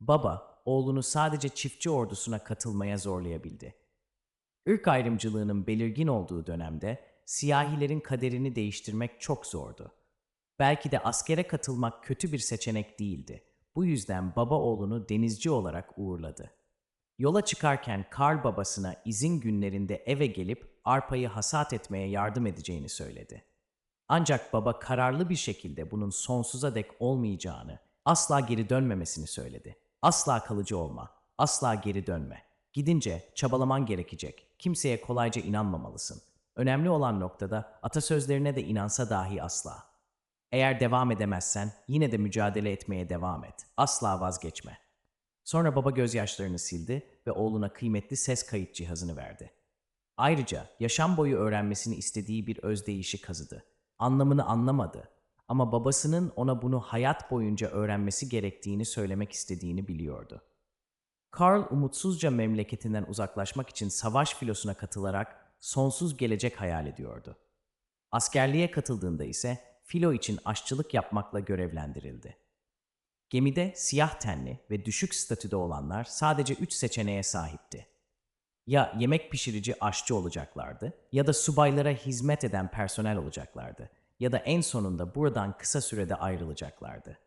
Baba, oğlunu sadece çiftçi ordusuna katılmaya zorlayabildi. Irk ayrımcılığının belirgin olduğu dönemde siyahilerin kaderini değiştirmek çok zordu. Belki de askere katılmak kötü bir seçenek değildi. Bu yüzden baba oğlunu denizci olarak uğurladı. Yola çıkarken Karl babasına izin günlerinde eve gelip arpayı hasat etmeye yardım edeceğini söyledi. Ancak baba kararlı bir şekilde bunun sonsuza dek olmayacağını, asla geri dönmemesini söyledi. Asla kalıcı olma, asla geri dönme. Gidince çabalaman gerekecek. Kimseye kolayca inanmamalısın. Önemli olan noktada atasözlerine de inansa dahi asla. Eğer devam edemezsen yine de mücadele etmeye devam et. Asla vazgeçme. Sonra baba gözyaşlarını sildi ve oğluna kıymetli ses kayıt cihazını verdi. Ayrıca yaşam boyu öğrenmesini istediği bir özdeyişi kazıdı. Anlamını anlamadı ama babasının ona bunu hayat boyunca öğrenmesi gerektiğini söylemek istediğini biliyordu. Karl umutsuzca memleketinden uzaklaşmak için savaş filosuna katılarak sonsuz gelecek hayal ediyordu. Askerliğe katıldığında ise filo için aşçılık yapmakla görevlendirildi. Gemide siyah tenli ve düşük statüde olanlar sadece üç seçeneğe sahipti. Ya yemek pişirici aşçı olacaklardı ya da subaylara hizmet eden personel olacaklardı ya da en sonunda buradan kısa sürede ayrılacaklardı.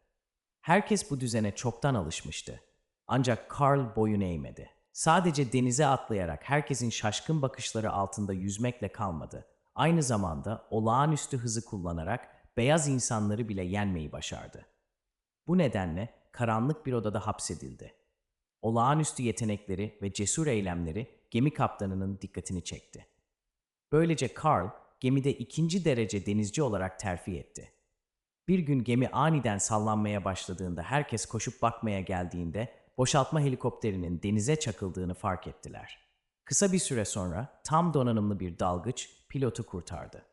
Herkes bu düzene çoktan alışmıştı. Ancak Karl boyun eğmedi. Sadece denize atlayarak herkesin şaşkın bakışları altında yüzmekle kalmadı. Aynı zamanda olağanüstü hızı kullanarak beyaz insanları bile yenmeyi başardı. Bu nedenle karanlık bir odada hapsedildi. Olağanüstü yetenekleri ve cesur eylemleri gemi kaptanının dikkatini çekti. Böylece Karl gemide ikinci derece denizci olarak terfi etti. Bir gün gemi aniden sallanmaya başladığında herkes koşup bakmaya geldiğinde boşaltma helikopterinin denize çakıldığını fark ettiler. Kısa bir süre sonra tam donanımlı bir dalgıç pilotu kurtardı.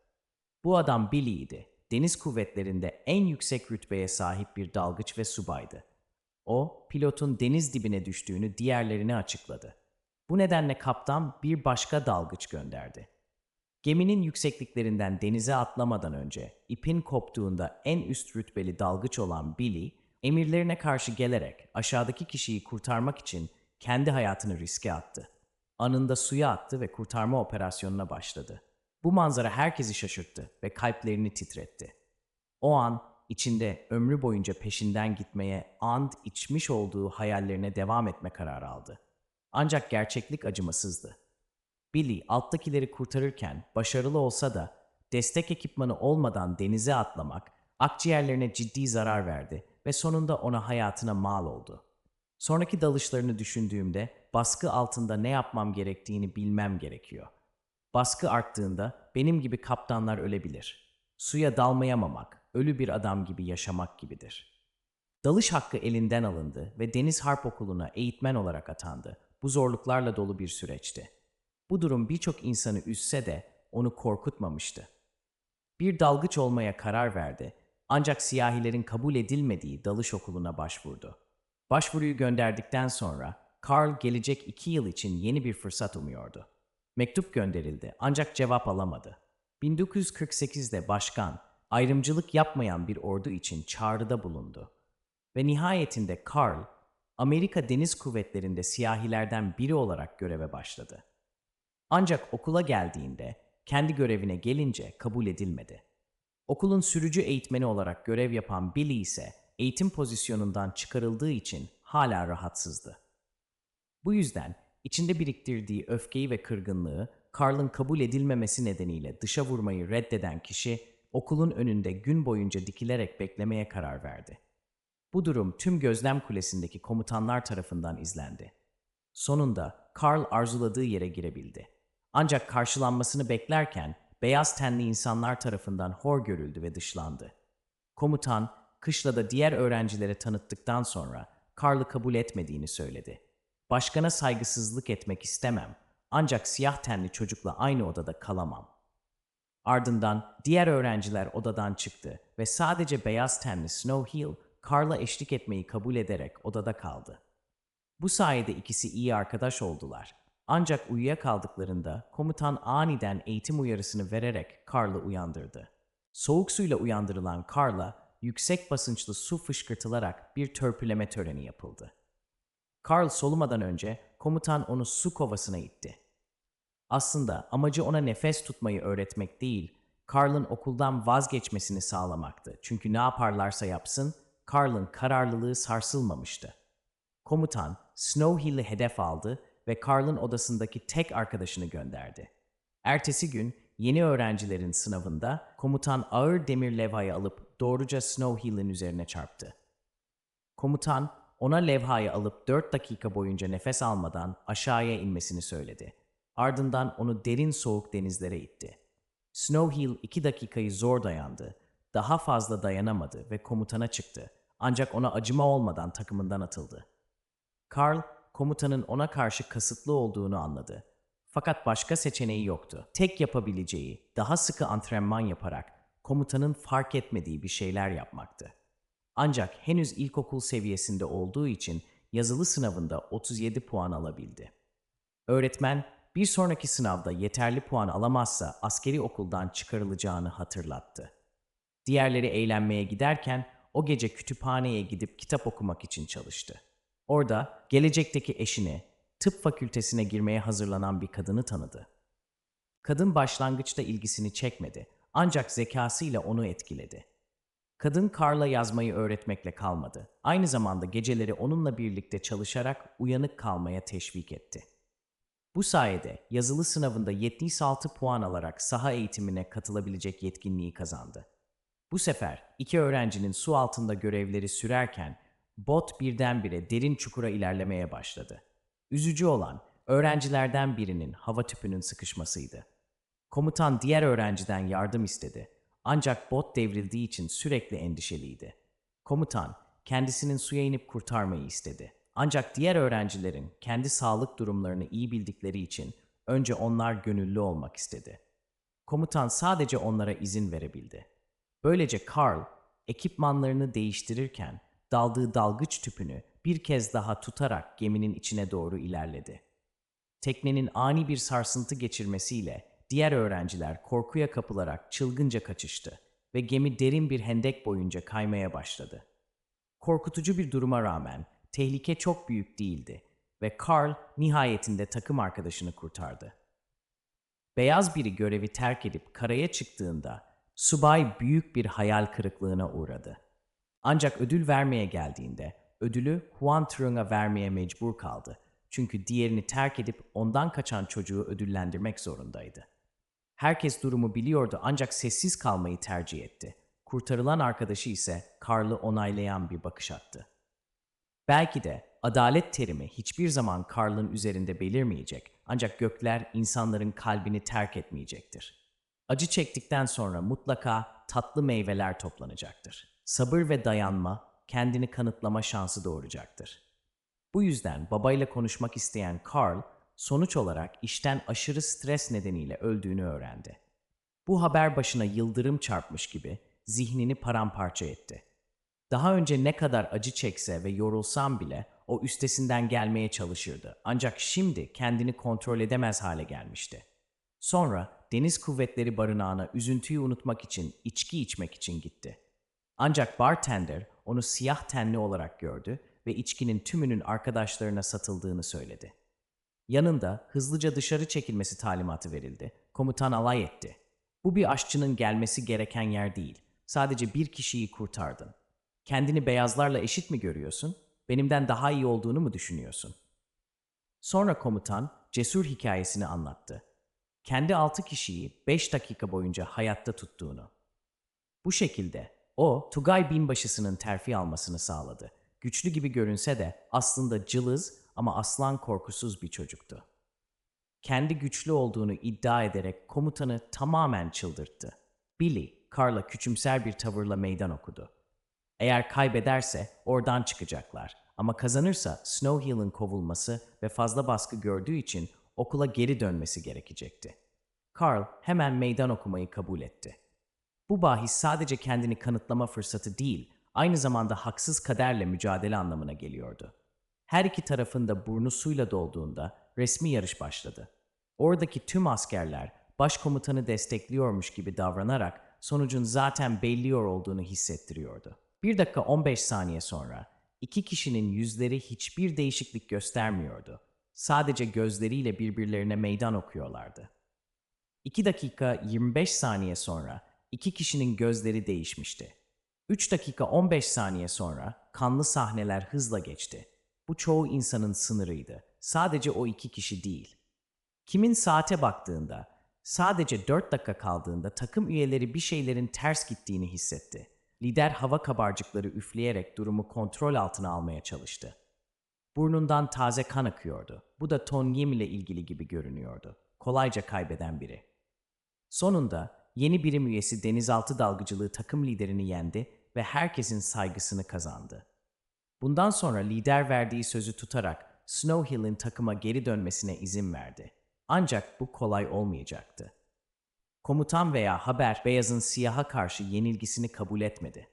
Bu adam Billy'ydi. Deniz kuvvetlerinde en yüksek rütbeye sahip bir dalgıç ve subaydı. O, pilotun deniz dibine düştüğünü diğerlerine açıkladı. Bu nedenle kaptan bir başka dalgıç gönderdi. Geminin yüksekliklerinden denize atlamadan önce ipin koptuğunda en üst rütbeli dalgıç olan Billy, emirlerine karşı gelerek aşağıdaki kişiyi kurtarmak için kendi hayatını riske attı. Anında suya attı ve kurtarma operasyonuna başladı. Bu manzara herkesi şaşırttı ve kalplerini titretti. O an içinde ömrü boyunca peşinden gitmeye ant içmiş olduğu hayallerine devam etme kararı aldı. Ancak gerçeklik acımasızdı. Billy alttakileri kurtarırken başarılı olsa da destek ekipmanı olmadan denize atlamak akciğerlerine ciddi zarar verdi ve sonunda ona hayatına mal oldu. Sonraki dalışlarını düşündüğümde baskı altında ne yapmam gerektiğini bilmem gerekiyor. Baskı arttığında benim gibi kaptanlar ölebilir. Suya dalmayamamak, ölü bir adam gibi yaşamak gibidir. Dalış hakkı elinden alındı ve Deniz Harp Okulu'na eğitmen olarak atandı. Bu zorluklarla dolu bir süreçti. Bu durum birçok insanı üzse de onu korkutmamıştı. Bir dalgıç olmaya karar verdi ancak siyahilerin kabul edilmediği dalış okuluna başvurdu. Başvuruyu gönderdikten sonra Carl gelecek iki yıl için yeni bir fırsat umuyordu. Mektup gönderildi ancak cevap alamadı. 1948'de başkan, ayrımcılık yapmayan bir ordu için çağrıda bulundu. Ve nihayetinde Carl, Amerika Deniz Kuvvetleri'nde siyahilerden biri olarak göreve başladı. Ancak okula geldiğinde, kendi görevine gelince kabul edilmedi. Okulun sürücü eğitmeni olarak görev yapan Billy ise eğitim pozisyonundan çıkarıldığı için hala rahatsızdı. Bu yüzden içinde biriktirdiği öfkeyi ve kırgınlığı Carl'ın kabul edilmemesi nedeniyle dışa vurmayı reddeden kişi okulun önünde gün boyunca dikilerek beklemeye karar verdi. Bu durum tüm gözlem kulesindeki komutanlar tarafından izlendi. Sonunda Carl arzuladığı yere girebildi. Ancak karşılanmasını beklerken beyaz tenli insanlar tarafından hor görüldü ve dışlandı. Komutan, kışlada diğer öğrencilere tanıttıktan sonra Carl'ı kabul etmediğini söyledi. Başkana saygısızlık etmek istemem ancak siyah tenli çocukla aynı odada kalamam. Ardından diğer öğrenciler odadan çıktı ve sadece beyaz tenli Snow Hill, Carl'a eşlik etmeyi kabul ederek odada kaldı. Bu sayede ikisi iyi arkadaş oldular. Ancak uyuyakaldıklarında komutan aniden eğitim uyarısını vererek Carl'ı uyandırdı. Soğuk suyla uyandırılan Carl'a yüksek basınçlı su fışkırtılarak bir törpüleme töreni yapıldı. Carl solumadan önce komutan onu su kovasına itti. Aslında amacı ona nefes tutmayı öğretmek değil, Carl'ın okuldan vazgeçmesini sağlamaktı. Çünkü ne yaparlarsa yapsın, Carl'ın kararlılığı sarsılmamıştı. Komutan Snow Hill'i hedef aldı ve Carl'ın odasındaki tek arkadaşını gönderdi. Ertesi gün yeni öğrencilerin sınavında komutan ağır demir levhayı alıp doğruca Snow Hill'in üzerine çarptı. Komutan ona levhayı alıp 4 dakika boyunca nefes almadan aşağıya inmesini söyledi. Ardından onu derin soğuk denizlere itti. Snow Hill 2 dakikayı zor dayandı. Daha fazla dayanamadı ve komutana çıktı. Ancak ona acıma olmadan takımından atıldı. Carl, komutanın ona karşı kasıtlı olduğunu anladı. Fakat başka seçeneği yoktu. Tek yapabileceği, daha sıkı antrenman yaparak komutanın fark etmediği bir şeyler yapmaktı. Ancak henüz ilkokul seviyesinde olduğu için yazılı sınavında 37 puan alabildi. Öğretmen bir sonraki sınavda yeterli puan alamazsa askeri okuldan çıkarılacağını hatırlattı. Diğerleri eğlenmeye giderken o gece kütüphaneye gidip kitap okumak için çalıştı. Orada gelecekteki eşini, tıp fakültesine girmeye hazırlanan bir kadını tanıdı. Kadın başlangıçta ilgisini çekmedi ancak zekasıyla onu etkiledi. Kadın Carl'a yazmayı öğretmekle kalmadı. Aynı zamanda geceleri onunla birlikte çalışarak uyanık kalmaya teşvik etti. Bu sayede yazılı sınavında 76 puan alarak saha eğitimine katılabilecek yetkinliği kazandı. Bu sefer iki öğrencinin su altında görevleri sürerken bot birdenbire derin çukura ilerlemeye başladı. Üzücü olan öğrencilerden birinin hava tüpünün sıkışmasıydı. Komutan diğer öğrenciden yardım istedi. Ancak bot devrildiği için sürekli endişeliydi. Komutan kendisinin suya inip kurtarmayı istedi. Ancak diğer öğrencilerin kendi sağlık durumlarını iyi bildikleri için önce onlar gönüllü olmak istedi. Komutan sadece onlara izin verebildi. Böylece Carl ekipmanlarını değiştirirken daldığı dalgıç tüpünü bir kez daha tutarak geminin içine doğru ilerledi. Teknenin ani bir sarsıntı geçirmesiyle diğer öğrenciler korkuya kapılarak çılgınca kaçıştı ve gemi derin bir hendek boyunca kaymaya başladı. Korkutucu bir duruma rağmen tehlike çok büyük değildi ve Carl nihayetinde takım arkadaşını kurtardı. Beyaz biri görevi terk edip karaya çıktığında subay büyük bir hayal kırıklığına uğradı. Ancak ödül vermeye geldiğinde ödülü Huan Trung'a vermeye mecbur kaldı. Çünkü diğerini terk edip ondan kaçan çocuğu ödüllendirmek zorundaydı. Herkes durumu biliyordu ancak sessiz kalmayı tercih etti. Kurtarılan arkadaşı ise Karl'ı onaylayan bir bakış attı. Belki de adalet terimi hiçbir zaman Karl'ın üzerinde belirmeyecek ancak gökler insanların kalbini terk etmeyecektir. Acı çektikten sonra mutlaka tatlı meyveler toplanacaktır. Sabır ve dayanma kendini kanıtlama şansı doğuracaktır. Bu yüzden babayla konuşmak isteyen Carl sonuç olarak işten aşırı stres nedeniyle öldüğünü öğrendi. Bu haber başına yıldırım çarpmış gibi zihnini paramparça etti. Daha önce ne kadar acı çekse ve yorulsam bile o üstesinden gelmeye çalışırdı. Ancak şimdi kendini kontrol edemez hale gelmişti. Sonra deniz kuvvetleri barınağına üzüntüyü unutmak için içki içmek için gitti. Ancak bartender onu siyah tenli olarak gördü ve içkinin tümünün arkadaşlarına satıldığını söyledi. Yanında hızlıca dışarı çekilmesi talimatı verildi. Komutan alay etti. Bu bir aşçının gelmesi gereken yer değil. Sadece bir kişiyi kurtardın. Kendini beyazlarla eşit mi görüyorsun? Benimden daha iyi olduğunu mu düşünüyorsun? Sonra komutan cesur hikayesini anlattı. Kendi altı kişiyi beş dakika boyunca hayatta tuttuğunu. Bu şekilde o Tugay binbaşısının terfi almasını sağladı. Güçlü gibi görünse de aslında cılız ama aslan korkusuz bir çocuktu. Kendi güçlü olduğunu iddia ederek komutanı tamamen çıldırttı. Billy, Carl'a küçümser bir tavırla meydan okudu. Eğer kaybederse oradan çıkacaklar ama kazanırsa Snow Hill'in kovulması ve fazla baskı gördüğü için okula geri dönmesi gerekecekti. Carl hemen meydan okumayı kabul etti. Bu bahis sadece kendini kanıtlama fırsatı değil, aynı zamanda haksız kaderle mücadele anlamına geliyordu. Her iki tarafın da burnu suyla dolduğunda resmi yarış başladı. Oradaki tüm askerler başkomutanı destekliyormuş gibi davranarak sonucun zaten belliyor olduğunu hissettiriyordu. 1 dakika 15 saniye sonra iki kişinin yüzleri hiçbir değişiklik göstermiyordu. Sadece gözleriyle birbirlerine meydan okuyorlardı. 2 dakika 25 saniye sonra iki kişinin gözleri değişmişti. 3 dakika 15 saniye sonra kanlı sahneler hızla geçti. Bu çoğu insanın sınırıydı. Sadece o iki kişi değil. Kimin saate baktığında, sadece 4 dakika kaldığında takım üyeleri bir şeylerin ters gittiğini hissetti. Lider hava kabarcıkları üfleyerek durumu kontrol altına almaya çalıştı. Burnundan taze kan akıyordu. Bu da Ton Yim ile ilgili gibi görünüyordu. Kolayca kaybeden biri. Sonunda yeni birim üyesi denizaltı dalgıcılığı takım liderini yendi ve herkesin saygısını kazandı. Bundan sonra lider verdiği sözü tutarak Snow Hill'in takıma geri dönmesine izin verdi. Ancak bu kolay olmayacaktı. Komutan veya haber beyazın siyaha karşı yenilgisini kabul etmedi.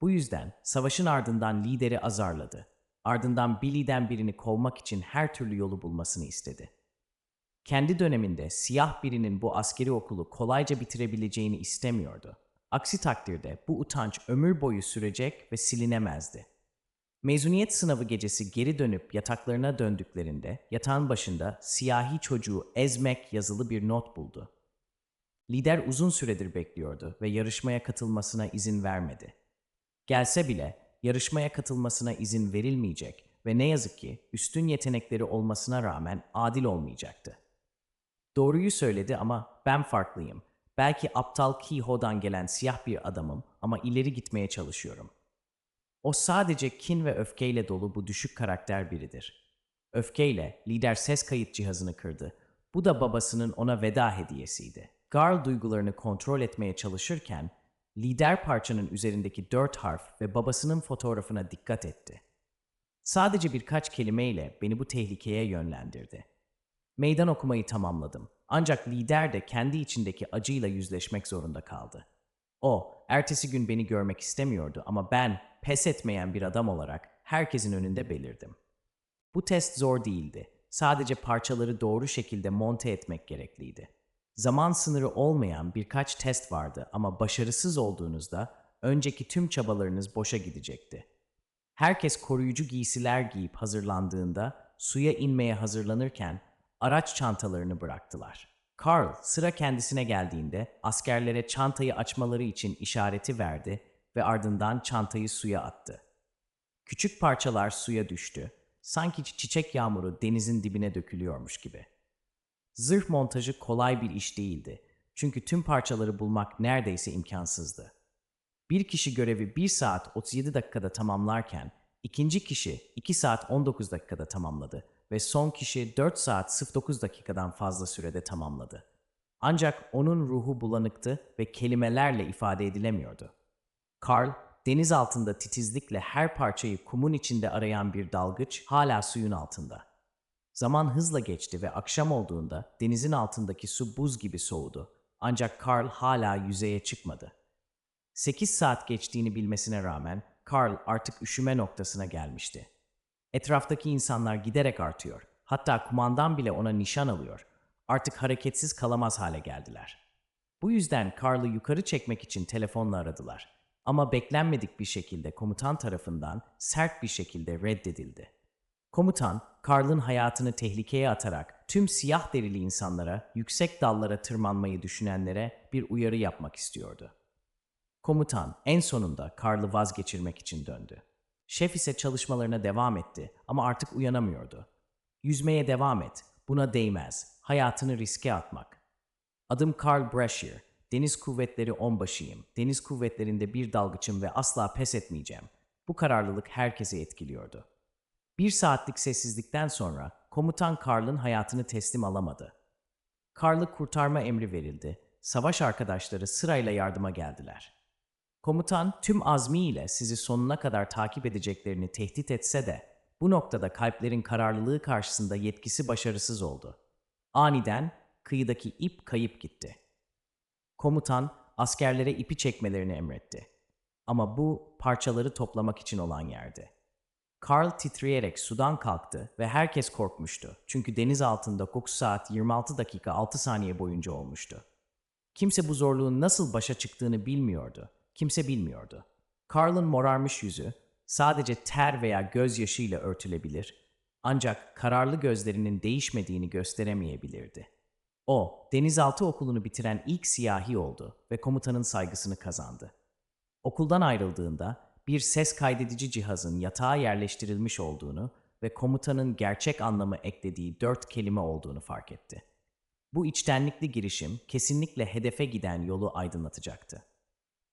Bu yüzden savaşın ardından lideri azarladı. Ardından Billy'den birini kovmak için her türlü yolu bulmasını istedi. Kendi döneminde siyah birinin bu askeri okulu kolayca bitirebileceğini istemiyordu. Aksi takdirde bu utanç ömür boyu sürecek ve silinemezdi. Mezuniyet sınavı gecesi geri dönüp yataklarına döndüklerinde yatağın başında siyahi çocuğu ezmek yazılı bir not buldu. Lider uzun süredir bekliyordu ve yarışmaya katılmasına izin vermedi. Gelse bile yarışmaya katılmasına izin verilmeyecek ve ne yazık ki üstün yetenekleri olmasına rağmen adil olmayacaktı. Doğruyu söyledi ama ben farklıyım. Belki aptal Kiho'dan gelen siyah bir adamım ama ileri gitmeye çalışıyorum. O sadece kin ve öfkeyle dolu bu düşük karakter biridir. Öfkeyle lider ses kayıt cihazını kırdı. Bu da babasının ona veda hediyesiydi. Garl duygularını kontrol etmeye çalışırken lider parçanın üzerindeki dört harf ve babasının fotoğrafına dikkat etti. Sadece birkaç kelimeyle beni bu tehlikeye yönlendirdi. Meydan okumayı tamamladım. Ancak lider de kendi içindeki acıyla yüzleşmek zorunda kaldı. O, ertesi gün beni görmek istemiyordu ama ben pes etmeyen bir adam olarak herkesin önünde belirdim. Bu test zor değildi. Sadece parçaları doğru şekilde monte etmek gerekliydi. Zaman sınırı olmayan birkaç test vardı ama başarısız olduğunuzda önceki tüm çabalarınız boşa gidecekti. Herkes koruyucu giysiler giyip hazırlandığında suya inmeye hazırlanırken araç çantalarını bıraktılar. Carl sıra kendisine geldiğinde askerlere çantayı açmaları için işareti verdi ve ardından çantayı suya attı. Küçük parçalar suya düştü. Sanki çiçek yağmuru denizin dibine dökülüyormuş gibi. Zırh montajı kolay bir iş değildi. Çünkü tüm parçaları bulmak neredeyse imkansızdı. Bir kişi görevi 1 saat 37 dakikada tamamlarken ikinci kişi 2 saat 19 dakikada tamamladı ve son kişi 4 saat 09 dakikadan fazla sürede tamamladı. Ancak onun ruhu bulanıktı ve kelimelerle ifade edilemiyordu. Carl, deniz altında titizlikle her parçayı kumun içinde arayan bir dalgıç hala suyun altında. Zaman hızla geçti ve akşam olduğunda denizin altındaki su buz gibi soğudu. Ancak Carl hala yüzeye çıkmadı. 8 saat geçtiğini bilmesine rağmen Carl artık üşüme noktasına gelmişti. Etraftaki insanlar giderek artıyor. Hatta kumandan bile ona nişan alıyor. Artık hareketsiz kalamaz hale geldiler. Bu yüzden Carl'ı yukarı çekmek için telefonla aradılar. Ama beklenmedik bir şekilde komutan tarafından sert bir şekilde reddedildi. Komutan, Carl'ın hayatını tehlikeye atarak tüm siyah derili insanlara, yüksek dallara tırmanmayı düşünenlere bir uyarı yapmak istiyordu. Komutan en sonunda Carl'ı vazgeçirmek için döndü. Şef ise çalışmalarına devam etti ama artık uyanamıyordu. Yüzmeye devam et, buna değmez, hayatını riske atmak. Adım Carl Brashear, Deniz Kuvvetleri onbaşıyım, deniz kuvvetlerinde bir dalgıçım ve asla pes etmeyeceğim. Bu kararlılık herkesi etkiliyordu. Bir saatlik sessizlikten sonra komutan Carl'ın hayatını teslim alamadı. Carl'ı kurtarma emri verildi. Savaş arkadaşları sırayla yardıma geldiler. Komutan tüm azmiyle sizi sonuna kadar takip edeceklerini tehdit etse de bu noktada kalplerin kararlılığı karşısında yetkisi başarısız oldu. Aniden kıyıdaki ip kayıp gitti. Komutan askerlere ipi çekmelerini emretti. Ama bu parçaları toplamak için olan yerdi. Carl titreyerek sudan kalktı ve herkes korkmuştu. Çünkü deniz altında 9 saat 26 dakika 6 saniye boyunca olmuştu. Kimse bu zorluğun nasıl başa çıktığını bilmiyordu. Kimse bilmiyordu. Carl'ın morarmış yüzü, sadece ter veya gözyaşıyla örtülebilir ancak kararlı gözlerinin değişmediğini gösteremeyebilirdi. O, denizaltı okulunu bitiren ilk siyahi oldu ve komutanın saygısını kazandı. Okuldan ayrıldığında bir ses kaydedici cihazın yatağa yerleştirilmiş olduğunu ve komutanın gerçek anlamı eklediği dört kelime olduğunu fark etti. Bu içtenlikli girişim kesinlikle hedefe giden yolu aydınlatacaktı.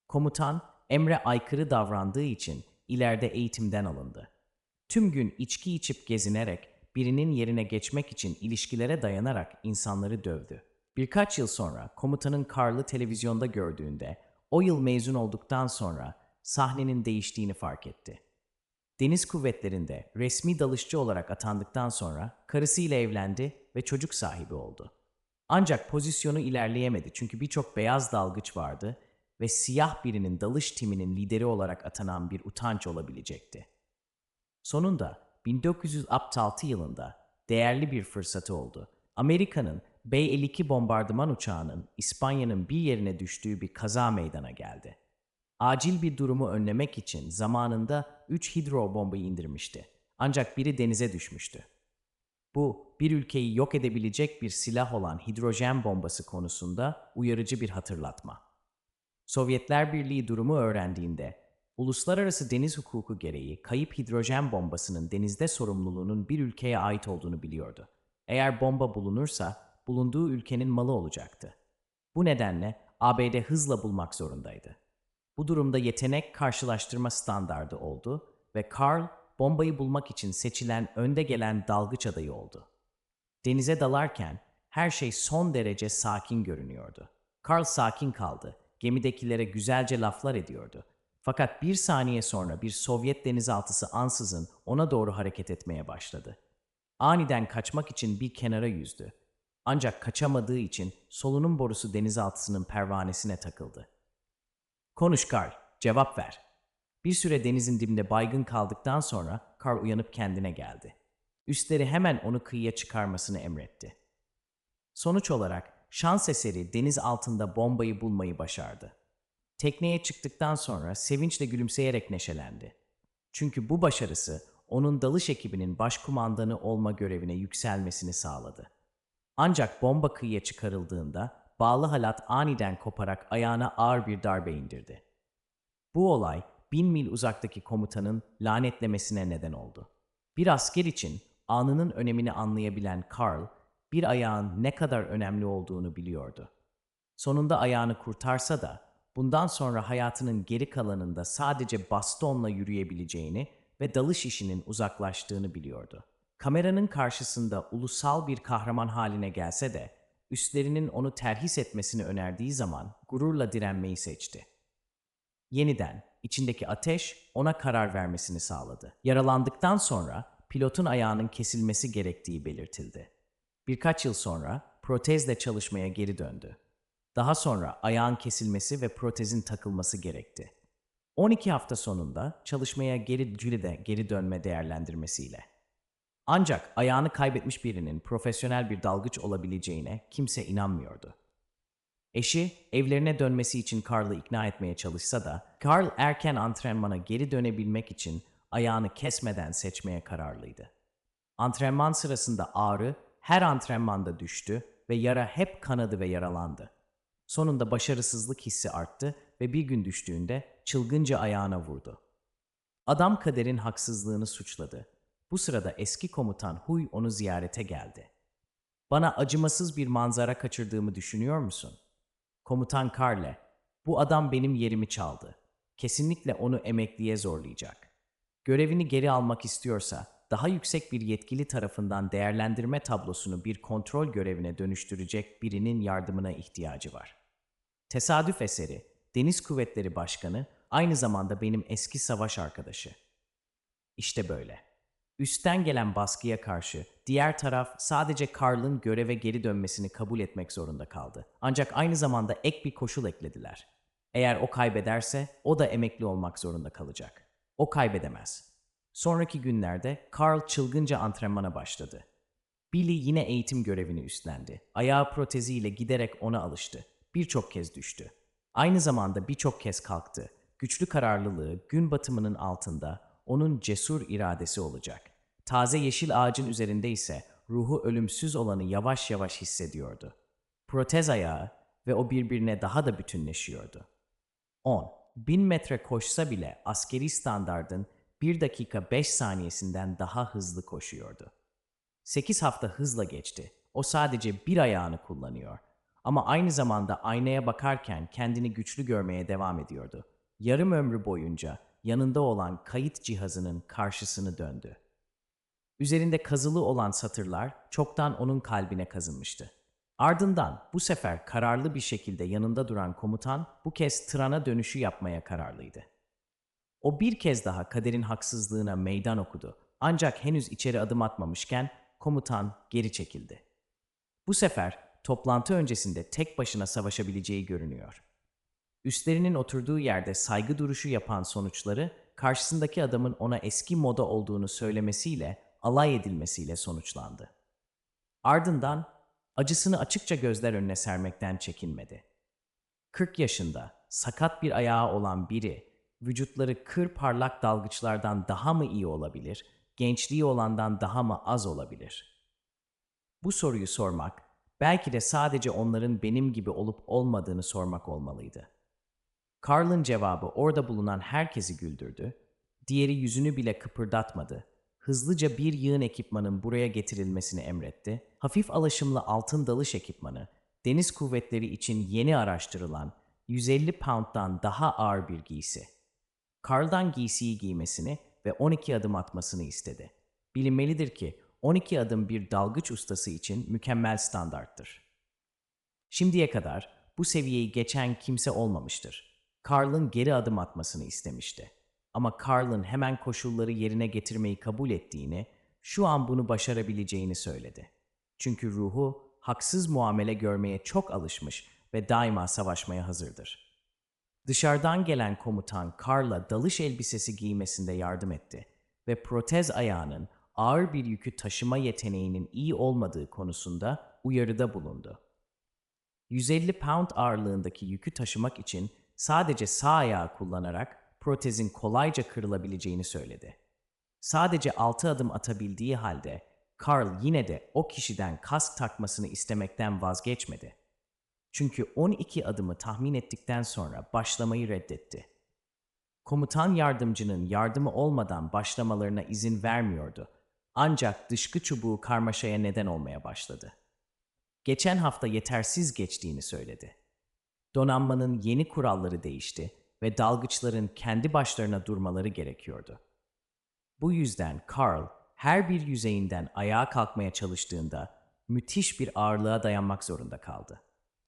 Komutan, emre aykırı davrandığı için ileride eğitimden alındı. Tüm gün içki içip gezinerek birinin yerine geçmek için ilişkilere dayanarak insanları dövdü. Birkaç yıl sonra komutanın Karl'ı televizyonda gördüğünde o yıl mezun olduktan sonra sahnenin değiştiğini fark etti. Deniz kuvvetlerinde resmi dalışçı olarak atandıktan sonra karısıyla evlendi ve çocuk sahibi oldu. Ancak pozisyonu ilerleyemedi çünkü birçok beyaz dalgıç vardı ve siyah birinin dalış timinin lideri olarak atanan bir utanç olabilecekti. Sonunda 1966 yılında değerli bir fırsatı oldu. Amerika'nın B-52 bombardıman uçağının İspanya'nın bir yerine düştüğü bir kaza meydana geldi. Acil bir durumu önlemek için zamanında 3 hidro bombayı indirmişti. Ancak biri denize düşmüştü. Bu, bir ülkeyi yok edebilecek bir silah olan hidrojen bombası konusunda uyarıcı bir hatırlatma. Sovyetler Birliği durumu öğrendiğinde, uluslararası deniz hukuku gereği kayıp hidrojen bombasının denizde sorumluluğunun bir ülkeye ait olduğunu biliyordu. Eğer bomba bulunursa, bulunduğu ülkenin malı olacaktı. Bu nedenle ABD hızla bulmak zorundaydı. Bu durumda yetenek karşılaştırma standardı oldu ve Carl bombayı bulmak için seçilen önde gelen dalgıç adayı oldu. Denize dalarken her şey son derece sakin görünüyordu. Carl sakin kaldı, gemidekilere güzelce laflar ediyordu. Fakat bir saniye sonra bir Sovyet denizaltısı ansızın ona doğru hareket etmeye başladı. Aniden kaçmak için bir kenara yüzdü. Ancak kaçamadığı için solunum borusu denizaltısının pervanesine takıldı. Konuş Carl, cevap ver. Bir süre denizin dibinde baygın kaldıktan sonra Carl uyanıp kendine geldi. Üstleri hemen onu kıyıya çıkarmasını emretti. Sonuç olarak şans eseri deniz altında bombayı bulmayı başardı. Tekneye çıktıktan sonra sevinçle gülümseyerek neşelendi. Çünkü bu başarısı onun dalış ekibinin başkumandanı olma görevine yükselmesini sağladı. Ancak bomba kıyıya çıkarıldığında bağlı halat aniden koparak ayağına ağır bir darbe indirdi. Bu olay bin mil uzaktaki komutanın lanetlemesine neden oldu. Bir asker için anının önemini anlayabilen Carl, bir ayağın ne kadar önemli olduğunu biliyordu. Sonunda ayağını kurtarsa da bundan sonra hayatının geri kalanında sadece bastonla yürüyebileceğini ve dalış işinin uzaklaştığını biliyordu. Kameranın karşısında ulusal bir kahraman haline gelse de üstlerinin onu terhis etmesini önerdiği zaman gururla direnmeyi seçti. Yeniden içindeki ateş ona karar vermesini sağladı. Yaralandıktan sonra pilotun ayağının kesilmesi gerektiği belirtildi. Birkaç yıl sonra protezle çalışmaya geri döndü. Daha sonra ayağın kesilmesi ve protezin takılması gerekti. 12 hafta sonunda çalışmaya geri Cüli'de geri dönme değerlendirmesiyle. Ancak ayağını kaybetmiş birinin profesyonel bir dalgıç olabileceğine kimse inanmıyordu. Eşi evlerine dönmesi için Carl'ı ikna etmeye çalışsa da Carl erken antrenmana geri dönebilmek için ayağını kesmeden seçmeye kararlıydı. Antrenman sırasında ağrı her antrenmanda düştü ve yara hep kanadı ve yaralandı. Sonunda başarısızlık hissi arttı ve bir gün düştüğünde çılgınca ayağına vurdu. Adam kaderin haksızlığını suçladı. Bu sırada eski komutan Huy onu ziyarete geldi. Bana acımasız bir manzara kaçırdığımı düşünüyor musun? Komutan Karle, bu adam benim yerimi çaldı. Kesinlikle onu emekliye zorlayacak. Görevini geri almak istiyorsa daha yüksek bir yetkili tarafından değerlendirme tablosunu bir kontrol görevine dönüştürecek birinin yardımına ihtiyacı var. Tesadüf eseri, Deniz Kuvvetleri Başkanı aynı zamanda benim eski savaş arkadaşı. İşte böyle. Üstten gelen baskıya karşı diğer taraf sadece Karl'ın göreve geri dönmesini kabul etmek zorunda kaldı. Ancak aynı zamanda ek bir koşul eklediler. Eğer o kaybederse o da emekli olmak zorunda kalacak. O kaybedemez. Sonraki günlerde Carl çılgınca antrenmana başladı. Billy yine eğitim görevini üstlendi. Ayağı proteziyle giderek ona alıştı. Birçok kez düştü. Aynı zamanda birçok kez kalktı. Güçlü kararlılığı gün batımının altında onun cesur iradesi olacak. Taze yeşil ağacın üzerinde ise ruhu ölümsüz olanı yavaş yavaş hissediyordu. Protez ayağı ve o birbirine daha da bütünleşiyordu. 10. Bin metre koşsa bile askeri standardın 1 dakika 5 saniyesinden daha hızlı koşuyordu. 8 hafta hızla geçti. O sadece bir ayağını kullanıyor. Ama aynı zamanda aynaya bakarken kendini güçlü görmeye devam ediyordu. Yarım ömrü boyunca yanında olan kayıt cihazının karşısını döndü. Üzerinde kazılı olan satırlar çoktan onun kalbine kazınmıştı. Ardından bu sefer kararlı bir şekilde yanında duran komutan bu kez trana dönüşü yapmaya kararlıydı. O bir kez daha kaderin haksızlığına meydan okudu. Ancak henüz içeri adım atmamışken komutan geri çekildi. Bu sefer toplantı öncesinde tek başına savaşabileceği görünüyor. Üstlerinin oturduğu yerde saygı duruşu yapan sonuçları karşısındaki adamın ona eski moda olduğunu söylemesiyle alay edilmesiyle sonuçlandı. Ardından acısını açıkça gözler önüne sermekten çekinmedi. 40 yaşında, sakat bir ayağı olan biri, vücutları kır parlak dalgıçlardan daha mı iyi olabilir, gençliği olandan daha mı az olabilir? Bu soruyu sormak, belki de sadece onların benim gibi olup olmadığını sormak olmalıydı. Carl'ın cevabı orada bulunan herkesi güldürdü, diğeri yüzünü bile kıpırdatmadı. Hızlıca bir yığın ekipmanın buraya getirilmesini emretti. Hafif alaşımlı altın dalış ekipmanı, deniz kuvvetleri için yeni araştırılan 150 pound'dan daha ağır bir giysi. Carl'dan giysiyi giymesini ve 12 adım atmasını istedi. Bilinmelidir ki 12 adım bir dalgıç ustası için mükemmel standarttır. Şimdiye kadar bu seviyeyi geçen kimse olmamıştır. Carl'ın geri adım atmasını istemişti. Ama Carl'ın hemen koşulları yerine getirmeyi kabul ettiğini, şu an bunu başarabileceğini söyledi. Çünkü ruhu haksız muamele görmeye çok alışmış ve daima savaşmaya hazırdır. Dışarıdan gelen komutan Carl'a dalış elbisesi giymesinde yardım etti ve protez ayağının ağır bir yükü taşıma yeteneğinin iyi olmadığı konusunda uyarıda bulundu. 150 pound ağırlığındaki yükü taşımak için sadece sağ ayağı kullanarak protezin kolayca kırılabileceğini söyledi. Sadece 6 adım atabildiği halde Carl yine de o kişiden kask takmasını istemekten vazgeçmedi. Çünkü 12 adımı tahmin ettikten sonra başlamayı reddetti. Komutan yardımcının yardımı olmadan başlamalarına izin vermiyordu. Ancak dışkı çubuğu karmaşaya neden olmaya başladı. Geçen hafta yetersiz geçtiğini söyledi. Donanmanın yeni kuralları değişti ve dalgıçların kendi başlarına durmaları gerekiyordu. Bu yüzden Carl her bir yüzeyinden ayağa kalkmaya çalıştığında müthiş bir ağırlığa dayanmak zorunda kaldı.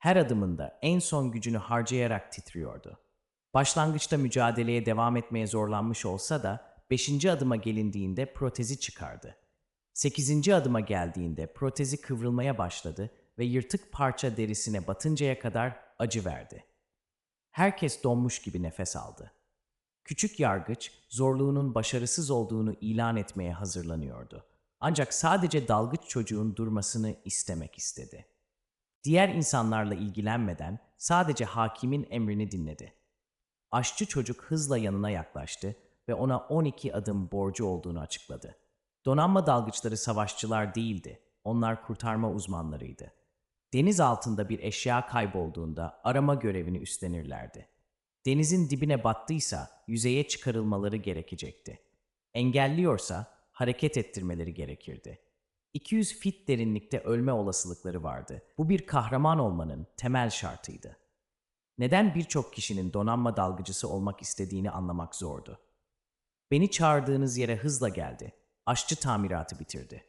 Her adımında en son gücünü harcayarak titriyordu. Başlangıçta mücadeleye devam etmeye zorlanmış olsa da 5. adıma gelindiğinde protezi çıkardı. 8. adıma geldiğinde protezi kıvrılmaya başladı ve yırtık parça derisine batıncaya kadar acı verdi. Herkes donmuş gibi nefes aldı. Küçük yargıç zorluğunun başarısız olduğunu ilan etmeye hazırlanıyordu. Ancak sadece dalgıç çocuğun durmasını istemek istedi. Diğer insanlarla ilgilenmeden sadece hakimin emrini dinledi. Aşçı çocuk hızla yanına yaklaştı ve ona 12 adım borcu olduğunu açıkladı. Donanma dalgıçları savaşçılar değildi, onlar kurtarma uzmanlarıydı. Deniz altında bir eşya kaybolduğunda arama görevini üstlenirlerdi. Denizin dibine battıysa yüzeye çıkarılmaları gerekecekti. Engelliyorsa hareket ettirmeleri gerekirdi. 200 fit derinlikte ölme olasılıkları vardı. Bu bir kahraman olmanın temel şartıydı. Neden birçok kişinin donanma dalgıcısı olmak istediğini anlamak zordu. Beni çağırdığınız yere hızla geldi. Aşçı tamiratı bitirdi.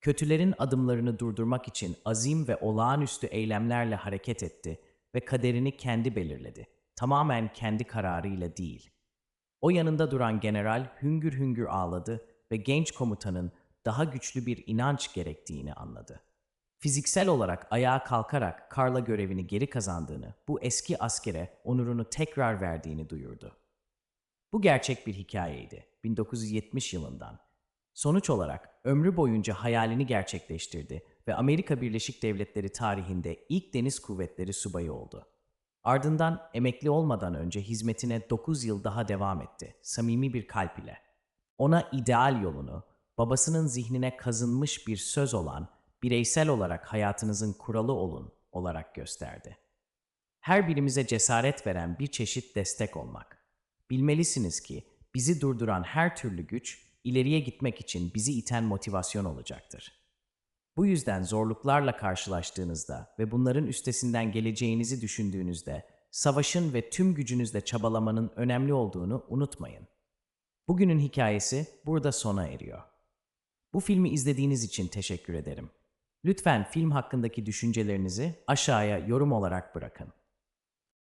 Kötülerin adımlarını durdurmak için azim ve olağanüstü eylemlerle hareket etti ve kaderini kendi belirledi. Tamamen kendi kararıyla değil. O yanında duran general hüngür hüngür ağladı ve genç komutanın daha güçlü bir inanç gerektiğini anladı. Fiziksel olarak ayağa kalkarak Karla görevini geri kazandığını, bu eski askere onurunu tekrar verdiğini duyurdu. Bu gerçek bir hikayeydi. 1970 yılından. Sonuç olarak ömrü boyunca hayalini gerçekleştirdi ve Amerika Birleşik Devletleri tarihinde ilk deniz kuvvetleri subayı oldu. Ardından emekli olmadan önce hizmetine 9 yıl daha devam etti, samimi bir kalp ile. ona ideal yolunu, babasının zihnine kazınmış bir söz olan, bireysel olarak hayatınızın kuralı olun olarak gösterdi. Her birimize cesaret veren bir çeşit destek olmak. Bilmelisiniz ki bizi durduran her türlü güç ileriye gitmek için bizi iten motivasyon olacaktır. Bu yüzden zorluklarla karşılaştığınızda ve bunların üstesinden geleceğinizi düşündüğünüzde savaşın ve tüm gücünüzle çabalamanın önemli olduğunu unutmayın. Bugünün hikayesi burada sona eriyor. Bu filmi izlediğiniz için teşekkür ederim. Lütfen film hakkındaki düşüncelerinizi aşağıya yorum olarak bırakın.